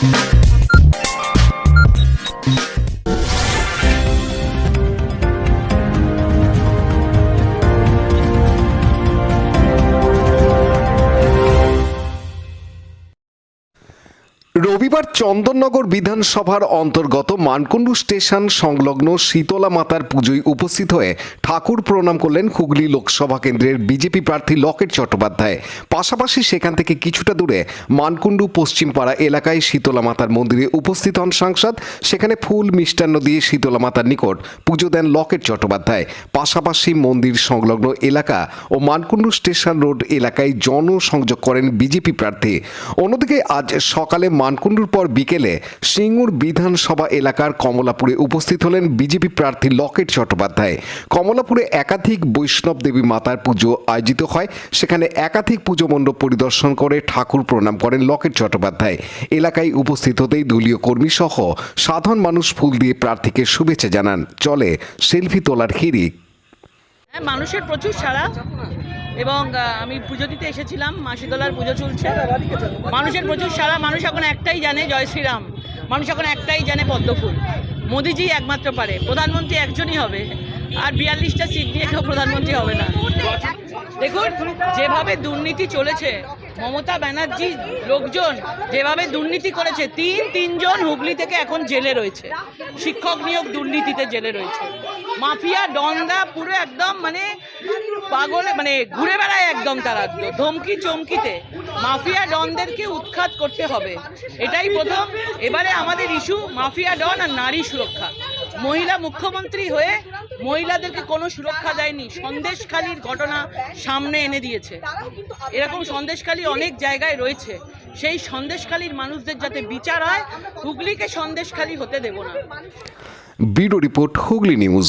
রবিবার চন্দননগর বিধানসভার অন্তর্গত মানকুণ্ডু স্টেশন সংলগ্ন শীতলা মাতার পুজোয় উপস্থিত হয়ে ঠাকুর প্রণাম করলেন হুগলি লোকসভা কেন্দ্রের বিজেপি প্রার্থী লকেট চট্টোপাধ্যায়। পাশাপাশি সেখান থেকে কিছুটা দূরে মানকুণ্ডু পশ্চিমপাড়া এলাকায় শীতলা মাতার মন্দিরে উপস্থিত হন সাংসদ। সেখানে ফুল মিষ্টান্ন দিয়ে শীতলা মাতার নিকট পুজো দেন লকেট চট্টোপাধ্যায়। পাশাপাশি মন্দির সংলগ্ন এলাকা ও মানকুণ্ডু স্টেশন রোড এলাকায় জনসংযোগ করেন বিজেপি প্রার্থী। অন্যদিকে আজ সকালে মানকুণ্ডুর পর বিকেলে সিঙ্গুর বিধানসভা এলাকার কমলাপুরে উপস্থিত হলেন বিজেপি প্রার্থী লকেট চট্টোপাধ্যায়। কমলাপুরে একাধিক বৈষ্ণব দেবী মাতার পুজো আয়োজিত হয়। সেখানে একাধিক পুজো মণ্ডপ পরিদর্শন করে ঠাকুর প্রণাম করেন লকেট চট্টোপাধ্যায়। এলাকায় উপস্থিত হতেই দলীয় কর্মী সহ সাধারণ মানুষ ফুল দিয়ে প্রার্থীকে শুভেচ্ছা জানান। চলে সেলফি তোলার হিরিক হ্যাঁ মানুষের প্রচুর সারা এবং আমি পুজো দিতে এসেছিলাম মাসিদোলার পুজো চলছে। মানুষের প্রচুর সারা মানুষ এখন একটাই জানে জয় শ্রীরাম। মানুষ এখন একটাই জানে পদ্মফুল। মোদিজি একমাত্র পারে, প্রধানমন্ত্রী একজনই হবে। আর বিয়াল্লিশটা সিট নিয়ে কেউ প্রধানমন্ত্রী হবে না। দেখুন, যেভাবে দুর্নীতি চলেছে, মমতা ব্যানার্জি লোকজন যেভাবে দুর্নীতি করেছে, তিন তিনজন হুগলি থেকে এখন জেলে রয়েছে। শিক্ষক নিয়োগ দুর্নীতিতে জেলে রয়েছে। মাফিয়া ডনরা পুরো একদম মানে পাগলে মানে ঘুরে বেড়ায় একদম তারা। ধমকি চমকিতে। মাফিয়া ডনদেরকে উৎখাত করতে হবে। এটাই প্রথম। এবারে আমাদের ইস্যু মাফিয়া ডন আর নারী সুরক্ষা। মহিলা মুখ্যমন্ত্রী হয়ে মহিলাদেরকে কোনো সুরক্ষা দেয়নি। সন্দেশখালির ঘটনা সামনে এনে দিয়েছে। এরকম সন্দেশখালি অনেক জায়গায় রয়েছে। সেই সন্দেশখালির মানুষদের যাতে বিচার হয়, হুগলিকে সন্দেশখালি হতে দেব না। Video report Hooghly news.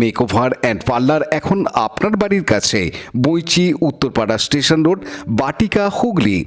Makeover and parlour এখন আপনার বাড়ির কাছে বইচি উত্তরপাড়া স্টেশন রোড বাটিকা হুগলি।